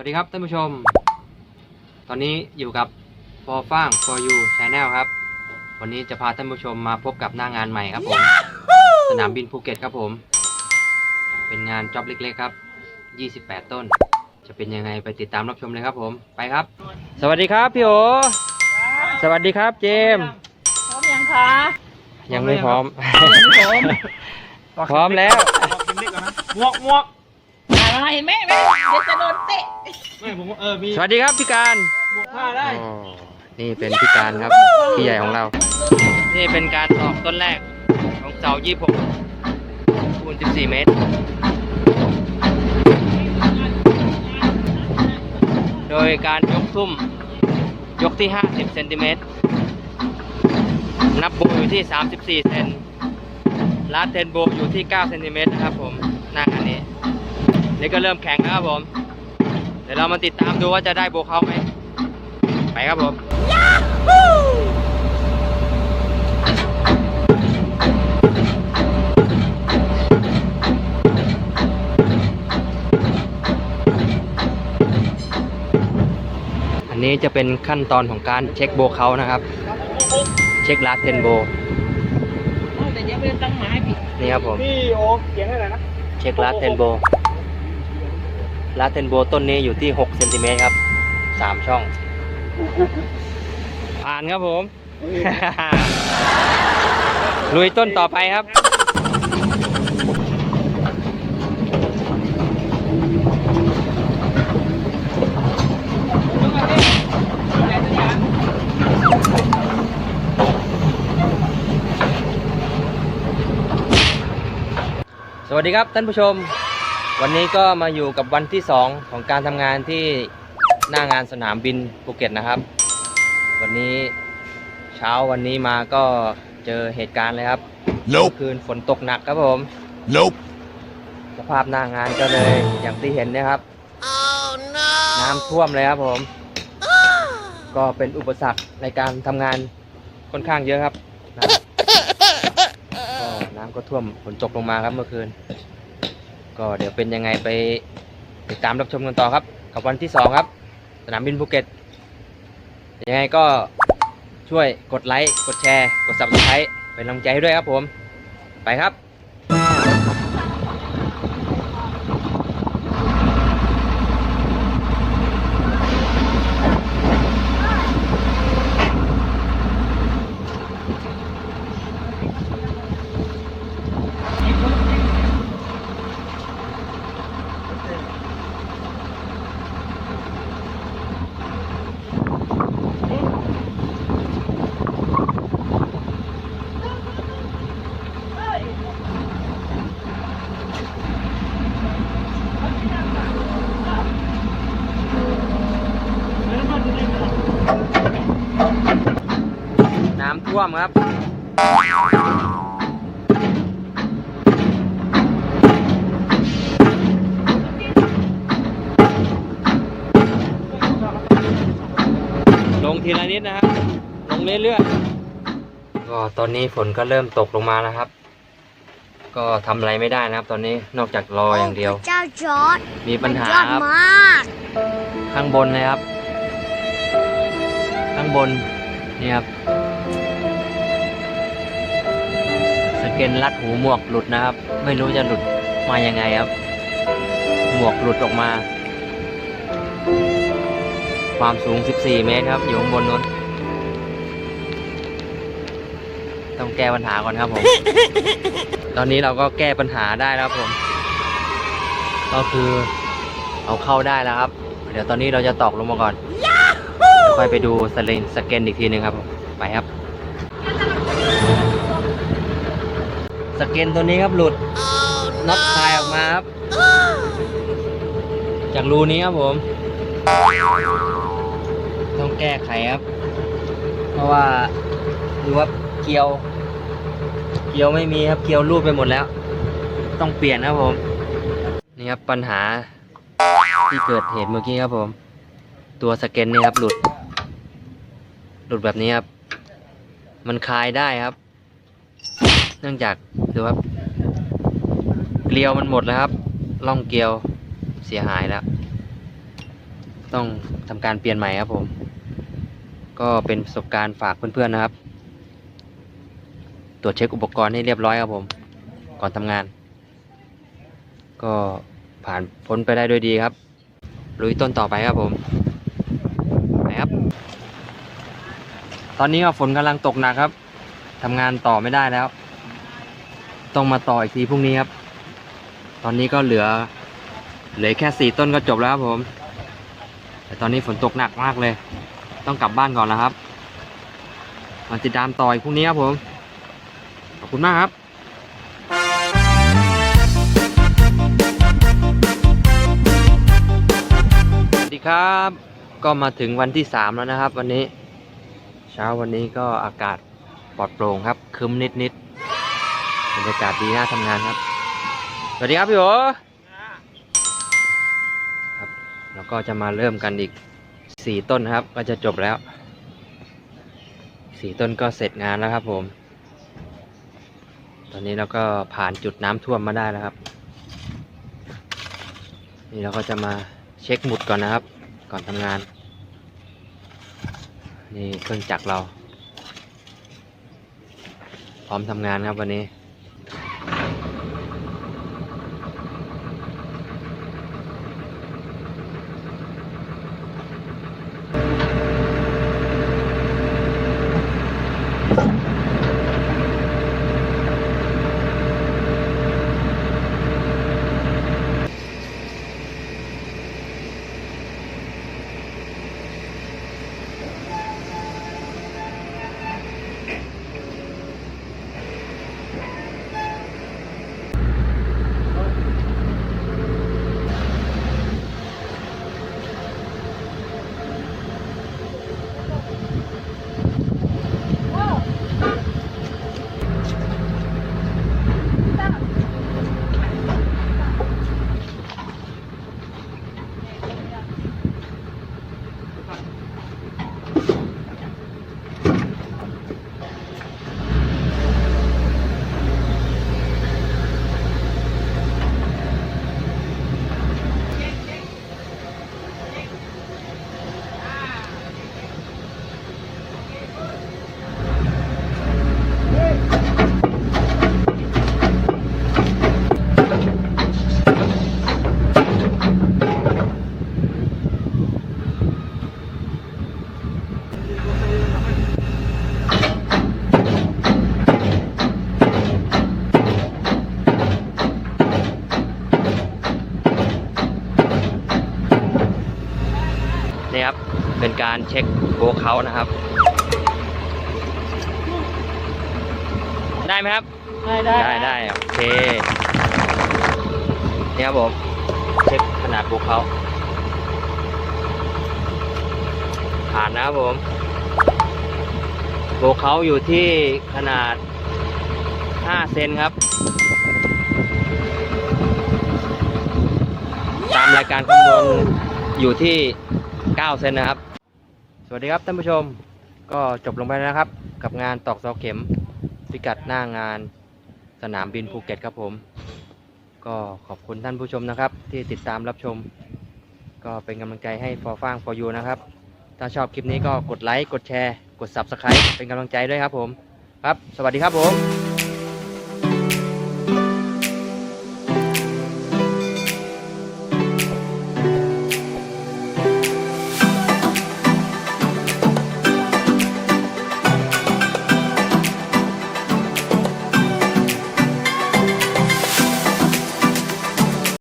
วัสดีครับท่านผู้ชม ตอนนี้อยู่กับ For ฟ้าง For You Channel ครับ วันนี้จะพาท่านผู้ชมมาพบกับหน้างานใหม่ครับผม สนามบินภูเก็ตครับผม เป็นงานจ็อบเล็กๆครับ 28 ต้น จะเป็นยังไงไปติดตามรับชมเลยครับผม ไปครับ สวัสดีครับพี่โอ สวัสดีครับเจมส์พร้อมยังคะยังไม่พร้อมยังไม่พร้อมพร้อมแล้ว หมวกหมวก อะไรแม่แม่เดี๋ยวจะโดนเตะไม่ผมเออมีสวัสดีครับพี่การหมวกผ้าได้ อ๋อนี่เป็นพี่การครับพี่ใหญ่ของเรา นี่เป็นการตอกต้นแรกของเสา26คูณ14 เมตร โดยการยกทุ่มยกที่ 50 เซนติเมตร นับโบอยู่ที่ 34 เซนลาดเทนโบอยู่ที่ 9 เซนติเมตรนะครับผมหน้างานนี้ นี่ก็เริ่มแข็งแล้วครับผม เดี๋ยวเรามาติดตามดูว่าจะได้โบเขาไหม ไปครับผมอันนี้จะเป็นขั้นตอนของการเช็คโบเขานะครับ เช็คลาเทนโบเอาแต่ยังไม่ได้ตั้งหมายผิดนี่ครับผม พี่โอเขียนให้หน่อยนะ เช็คลาเทนโบ ลาเทนโบต้นนี้อยู่ที่6เซนติเมตรครับ3ช่อง ผ่านครับผม ลุยต้นต่อไปครับสวัสดีครับท่านผู้ชม วันนี้ก็มาอยู่กับวันที่ 2 ของการทำงานที่หน้างานสนามบินภูเก็ตนะครับ วันนี้เช้าวันนี้มาก็เจอเหตุการณ์เลยครับ Nope. เมื่อคืนฝนตกหนักครับผม Nope. สภาพหน้างานก็เลยอย่างที่เห็นนะครับ Oh no. น้ำท่วมเลยครับผม ก็เป็นอุปสรรคในการทำงานค่อนข้างเยอะครับนะก็น้ำก็ท่วมฝนตกลงมาครับเมื่อคืน ก็เดี๋ยวเป็นยังไงไปติดตามรับชมกันต่อครับ กับวันที่สองครับ สนามบินภูเก็ต ยังไงก็ช่วยกดไลค์ กดแชร์ กด subscribe เป็นกำลังใจให้ด้วยครับผม ไปครับ น้ำ ท่วมครับลงทีละนิดนะครับ ลงเรื่อยๆก็ตอนนี้ฝนก็เริ่มตกลงมานะครับ ก็ทำอะไรไม่ได้นะครับ ตอนนี้นอกจากรออย่างเดียวพระเจ้าจอร์ดมีปัญหามันยอดครับมากข้างบนเลยครับ ข้างบนนี่ครับ เกนรัดหูหมวกหลุดนะครับ ไม่รู้จะหลุดมายังไงครับ หมวกหลุดออกมา ความสูง 14 เมตรครับ อยู่ข้างบนนู้น ต้องแก้ปัญหาก่อนครับผม ตอนนี้เราก็แก้ปัญหาได้แล้วครับผม ก็คือเอาเข้าได้แล้วครับ เดี๋ยวตอนนี้เราจะตอกลงมาก่อนค่อยไปดูสเลนสเกนอีกทีหนึ่งครับผมไปครับ สเกนตัวนี้ครับหลุดน็อตคายออกมาครับ จากรูนี้ครับผม ต้องแก้ไขครับ เพราะว่าดูว่าเกียว เกียวไม่มีครับเกียวรูดไปหมดแล้ว ต้องเปลี่ยนครับผม นี่ครับปัญหาที่เกิดเหตุเมื่อกี้ครับผม ตัวสเก็นนี่ครับหลุด หลุดแบบนี้ครับ มันคลายได้ครับ เนื่องจากดูครับเกลียวมันหมดแล้วครับล่องเกลียวเสียหายแล้ว ต้องทำการเปลี่ยนใหม่ครับผม ก็เป็นประสบการณ์ฝากเพื่อนๆนะครับ ตรวจเช็คอุปกรณ์ให้เรียบร้อยครับผม ก่อนทำงาน ก็ผ่านพ้นไปได้ด้วยดีครับลุยต้นต่อไปครับผมไปครับ ตอนนี้ก็ฝนกำลังตกหนักครับทำงานต่อไม่ได้แล้ว ต้องมาต่ออีกทีพรุ่งนี้ครับ ตอนนี้ก็เหลือ เหลือแค่สี่ต้นก็จบแล้วครับผม แต่ตอนนี้ฝนตกหนักมากเลย ต้องกลับบ้านก่อนแล้วครับมาติดตามต่ออีกพรุ่งนี้ครับผม ขอบคุณมากครับสวัสดีครับ ก็มาถึงวันที่สามแล้วนะครับ วันนี้ เช้าวันนี้ก็อากาศปลอดโปร่งครับ คึ้มนิดนิดๆ รรยากาศดีน่าทำงานครับ สวัสดีครับพี่โอครับแล้วก็จะมาเริ่มกันอีกสี่ต้นครับ ก็จะจบแล้วสี่ต้นก็เสร็จงานแล้วครับผม ตอนนี้เราก็ผ่านจุดน้ำท่วมมาได้แล้วครับ นี่เราก็จะมาเช็คหมุดก่อนนะครับ ก่อนทำงาน นี่เครื่องจักรเรา พร้อมทำงานครับวันนี้ การเช็คโบว์เขาท์นะครับ ได้ไหมครับ ได้ได้ได้ได้โอเคนี่ครับผมเช็คขนาดโบว์เขาท์ผ่านนะครับผมโบว์เขาท์อยู่ที่ขนาด 5 เซนครับ ตามรายการคำนวณอยู่ที่ 9 เซนนะครับ สวัสดีครับท่านผู้ชมก็จบลงไปแล้วนะครับ กับงานตอกเสาเข็มพิกัดหน้างานสนามบินภูเก็ตครับผม ก็ขอบคุณท่านผู้ชมนะครับ ที่ติดตามรับชม ก็เป็นกำลังใจให้ for ฟาง for you นะครับ ถ้าชอบคลิปนี้ก็กดไลค์กดแชร์ กด subscribe เป็นกำลังใจด้วยครับผม ครับ สวัสดีครับผม